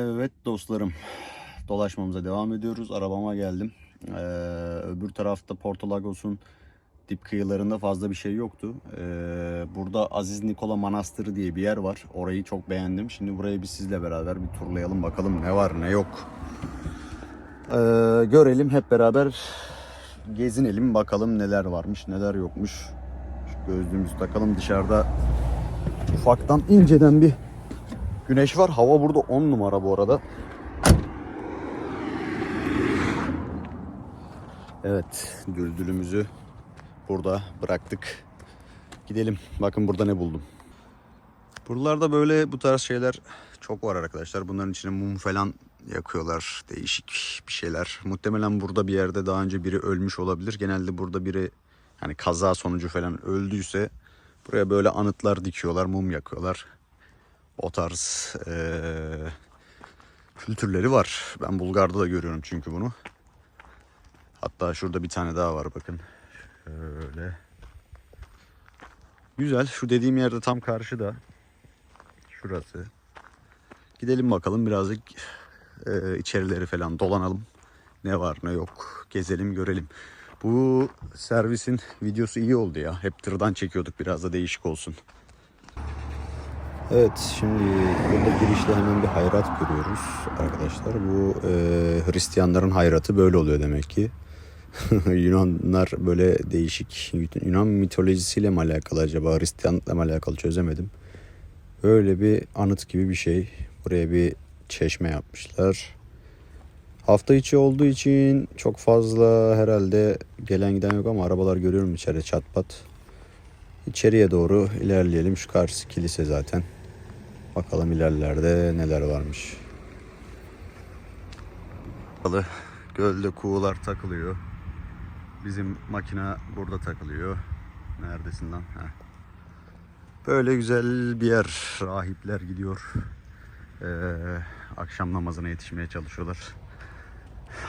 Evet dostlarım dolaşmamıza devam ediyoruz. Arabama geldim. Ee, öbür tarafta Porto Lagos'un dip kıyılarında fazla bir şey yoktu. Ee, burada Aziz Nikola Manastırı diye bir yer var. Orayı çok beğendim. Şimdi burayı bir sizle beraber bir turlayalım bakalım ne var ne yok. Ee, görelim hep beraber gezinelim bakalım neler varmış neler yokmuş. Şu gözlüğümüzü takalım dışarıda ufaktan inceden bir güneş var. Hava burada 10 numara bu arada. Evet, düldülümüzü burada bıraktık. Gidelim. Bakın burada ne buldum. Buralarda böyle bu tarz şeyler çok var arkadaşlar. Bunların içine mum falan yakıyorlar. Değişik bir şeyler. Muhtemelen burada bir yerde daha önce biri ölmüş olabilir. Genelde burada biri hani kaza sonucu falan öldüyse buraya böyle anıtlar dikiyorlar, mum yakıyorlar. O tarz eee, kültürleri var. Ben Bulgar'da da görüyorum çünkü bunu. Hatta şurada bir tane daha var bakın. Şöyle. Güzel. Şu dediğim yerde tam karşıda. Şurası. Gidelim bakalım birazcık eee, içerileri falan dolanalım. Ne var ne yok. Gezelim görelim. Bu servisin videosu iyi oldu ya. Hep tırdan çekiyorduk biraz da değişik olsun. Evet şimdi burada girişte hemen bir hayrat görüyoruz arkadaşlar. Bu e, Hristiyanların hayratı böyle oluyor demek ki. Yunanlar böyle değişik Yunan mitolojisiyle mi alakalı acaba Hristiyanlıkla mı alakalı çözemedim. Böyle bir anıt gibi bir şey. Buraya bir çeşme yapmışlar. Hafta içi olduğu için çok fazla herhalde gelen giden yok ama arabalar görüyorum içeride çat pat. İçeriye doğru ilerleyelim. Şu karşısı kilise zaten. Bakalım ilerlerde neler varmış. Gölde kuğular takılıyor. Bizim makine burada takılıyor. Neredesin lan? Heh. Böyle güzel bir yer. Rahipler gidiyor. Ee, akşam namazına yetişmeye çalışıyorlar.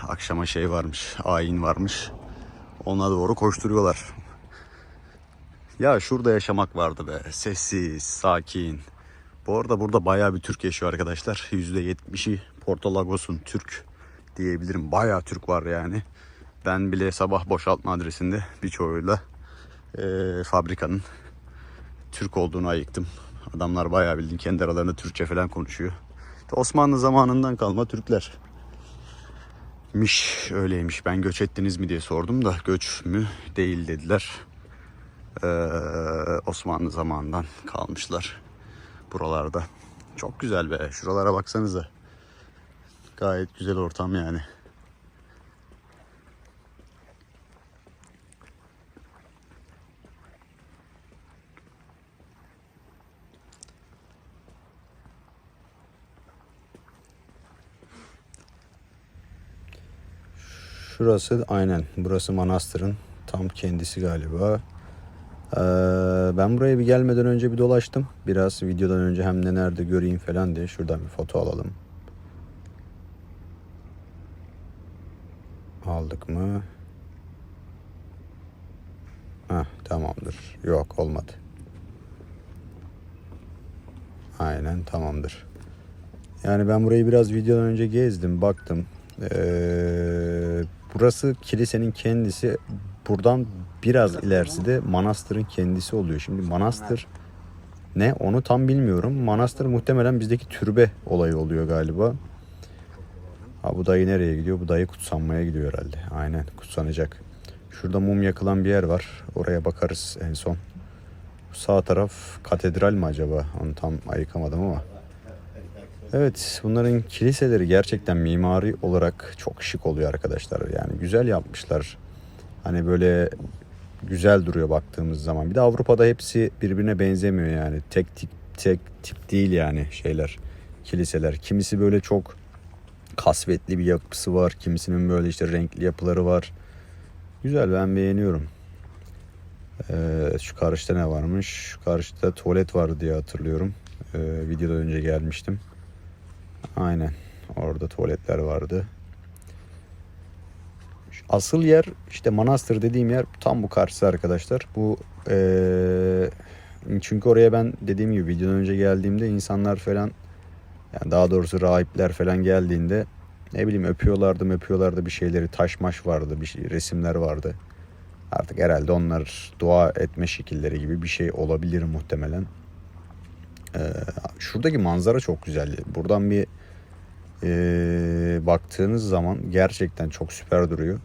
Akşama şey varmış, ayin varmış. Ona doğru koşturuyorlar. Ya şurada yaşamak vardı be. Sessiz, sakin. Bu arada burada bayağı bir Türk yaşıyor arkadaşlar. %70'i Porto Lagos'un Türk diyebilirim. Bayağı Türk var yani. Ben bile sabah boşaltma adresinde birçoğuyla e, fabrikanın Türk olduğunu ayıktım. Adamlar bayağı bildiğin kendi aralarında Türkçe falan konuşuyor. Osmanlı zamanından kalma Türkler. Miş öyleymiş. Ben göç ettiniz mi diye sordum da göç mü değil dediler. Ee, Osmanlı zamanından kalmışlar buralarda. Çok güzel be. Şuralara baksanıza. Gayet güzel ortam yani. Şurası aynen. Burası manastırın tam kendisi galiba. Ee, ben buraya bir gelmeden önce bir dolaştım. Biraz videodan önce hem de nerede göreyim falan diye. Şuradan bir foto alalım. Aldık mı? Heh, tamamdır. Yok olmadı. Aynen tamamdır. Yani ben burayı biraz videodan önce gezdim, baktım. Ee, burası kilisenin kendisi. Buradan biraz ilerisi de manastırın kendisi oluyor. Şimdi manastır ne onu tam bilmiyorum. Manastır muhtemelen bizdeki türbe olayı oluyor galiba. Ha bu dayı nereye gidiyor? Bu dayı kutsanmaya gidiyor herhalde. Aynen kutsanacak. Şurada mum yakılan bir yer var. Oraya bakarız en son. Sağ taraf katedral mi acaba? Onu tam ayıkamadım ama. Evet bunların kiliseleri gerçekten mimari olarak çok şık oluyor arkadaşlar. Yani güzel yapmışlar. Hani böyle güzel duruyor baktığımız zaman. Bir de Avrupa'da hepsi birbirine benzemiyor yani. Tek tip tek tip değil yani şeyler. Kiliseler. Kimisi böyle çok kasvetli bir yapısı var. Kimisinin böyle işte renkli yapıları var. Güzel ben beğeniyorum. Ee, şu karşıda ne varmış? Şu karşıda tuvalet vardı diye hatırlıyorum. Ee, videodan önce gelmiştim. Aynen. Orada tuvaletler vardı. Asıl yer işte manastır dediğim yer tam bu karşısı arkadaşlar. Bu eee, çünkü oraya ben dediğim gibi videodan önce geldiğimde insanlar falan Yani daha doğrusu rahipler falan geldiğinde ne bileyim öpüyorlardı öpüyorlardı bir şeyleri taşmaş vardı bir şey, resimler vardı. Artık herhalde onlar dua etme şekilleri gibi bir şey olabilir muhtemelen. Ee, şuradaki manzara çok güzel. Buradan bir e, baktığınız zaman gerçekten çok süper duruyor.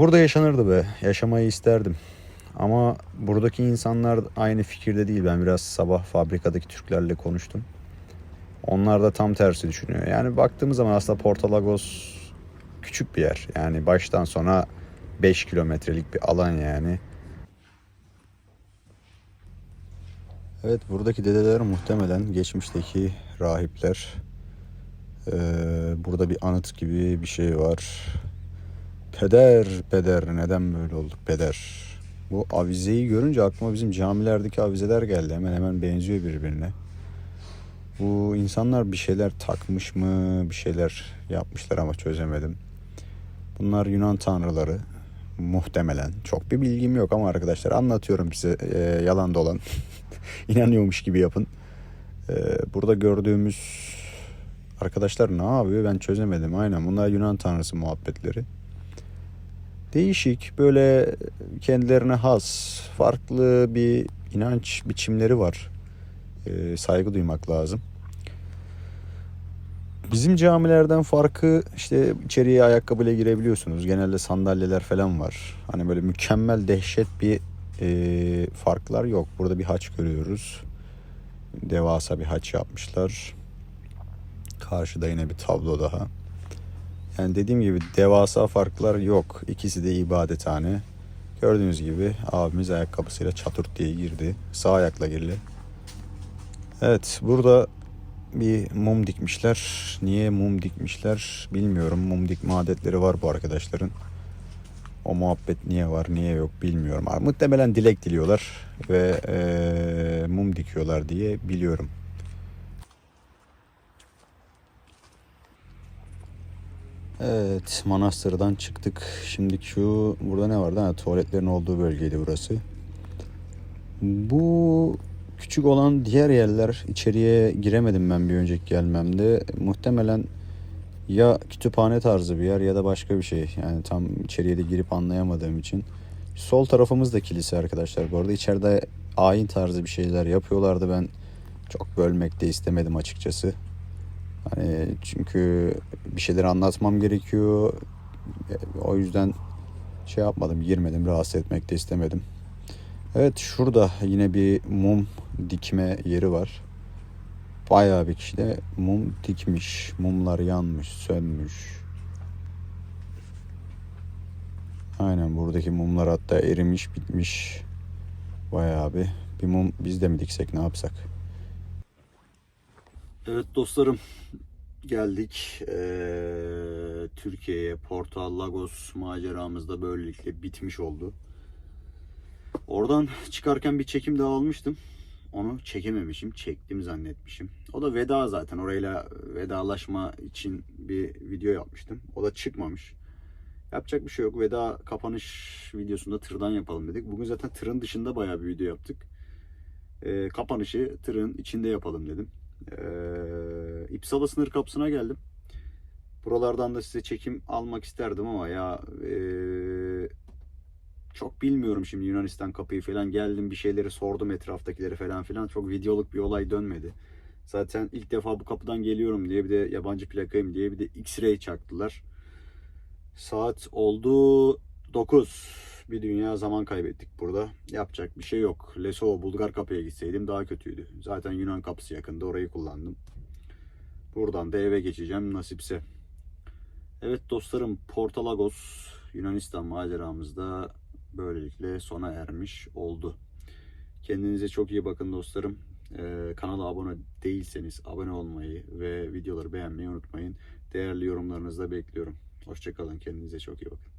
Burada yaşanırdı be. Yaşamayı isterdim. Ama buradaki insanlar aynı fikirde değil. Ben biraz sabah fabrikadaki Türklerle konuştum. Onlar da tam tersi düşünüyor. Yani baktığımız zaman aslında Porto Lagos küçük bir yer. Yani baştan sona 5 kilometrelik bir alan yani. Evet buradaki dedeler muhtemelen geçmişteki rahipler. Ee, burada bir anıt gibi bir şey var. Peder, peder neden böyle olduk peder? Bu avizeyi görünce aklıma bizim camilerdeki avizeler geldi. Hemen hemen benziyor birbirine. Bu insanlar bir şeyler takmış mı, bir şeyler yapmışlar ama çözemedim. Bunlar Yunan tanrıları muhtemelen. Çok bir bilgim yok ama arkadaşlar anlatıyorum size e, yalan dolan. İnanıyormuş gibi yapın. E, burada gördüğümüz arkadaşlar ne yapıyor ben çözemedim. Aynen bunlar Yunan tanrısı muhabbetleri. Değişik böyle kendilerine has farklı bir inanç biçimleri var. E, saygı duymak lazım. Bizim camilerden farkı işte içeriye ayakkabıyla girebiliyorsunuz. Genelde sandalyeler falan var. Hani böyle mükemmel dehşet bir e, farklar yok. Burada bir haç görüyoruz. Devasa bir haç yapmışlar. Karşıda yine bir tablo daha. Yani dediğim gibi devasa farklar yok. İkisi de ibadethane. Gördüğünüz gibi abimiz ayakkabısıyla çaturt diye girdi. Sağ ayakla girdi. Evet burada bir mum dikmişler. Niye mum dikmişler bilmiyorum. Mum dikme adetleri var bu arkadaşların. O muhabbet niye var niye yok bilmiyorum. Muhtemelen dilek diliyorlar ve eee, mum dikiyorlar diye biliyorum. Evet manastırdan çıktık. Şimdi şu burada ne vardı? Ha, tuvaletlerin olduğu bölgeydi burası. Bu küçük olan diğer yerler içeriye giremedim ben bir önceki gelmemde. Muhtemelen ya kütüphane tarzı bir yer ya da başka bir şey. Yani tam içeriye de girip anlayamadığım için. Sol tarafımız da kilise arkadaşlar. Bu arada içeride ayin tarzı bir şeyler yapıyorlardı. Ben çok bölmek de istemedim açıkçası. Hani çünkü bir şeyler anlatmam gerekiyor. O yüzden şey yapmadım, girmedim, rahatsız etmek de istemedim. Evet şurada yine bir mum dikme yeri var. Bayağı bir kişi de mum dikmiş. Mumlar yanmış, sönmüş. Aynen buradaki mumlar hatta erimiş, bitmiş. Bayağı bir. Bir mum biz de mi diksek ne yapsak? Evet dostlarım geldik Ee, Türkiye'ye Porto Lagos maceramız da böylelikle bitmiş oldu. Oradan çıkarken bir çekim daha almıştım. Onu çekememişim. Çektim zannetmişim. O da veda zaten. Orayla vedalaşma için bir video yapmıştım. O da çıkmamış. Yapacak bir şey yok. Veda kapanış videosunda tırdan yapalım dedik. Bugün zaten tırın dışında bayağı bir video yaptık. Ee, kapanışı tırın içinde yapalım dedim. Ee, İpsala sınır kapısına geldim. Buralardan da size çekim almak isterdim ama ya ee, çok bilmiyorum şimdi Yunanistan kapıyı falan geldim bir şeyleri sordum etraftakilere falan filan çok videoluk bir olay dönmedi. Zaten ilk defa bu kapıdan geliyorum diye bir de yabancı plakayım diye bir de X-ray çaktılar. Saat oldu 9. Bir dünya zaman kaybettik burada. Yapacak bir şey yok. Lesova Bulgar kapıya gitseydim daha kötüydü. Zaten Yunan kapısı yakında orayı kullandım. Buradan da eve geçeceğim nasipse. Evet dostlarım Porto Lagos Yunanistan maceramızda böylelikle sona ermiş oldu. Kendinize çok iyi bakın dostlarım. Ee, kanala abone değilseniz abone olmayı ve videoları beğenmeyi unutmayın. Değerli yorumlarınızı da bekliyorum. Hoşçakalın. Kendinize çok iyi bakın.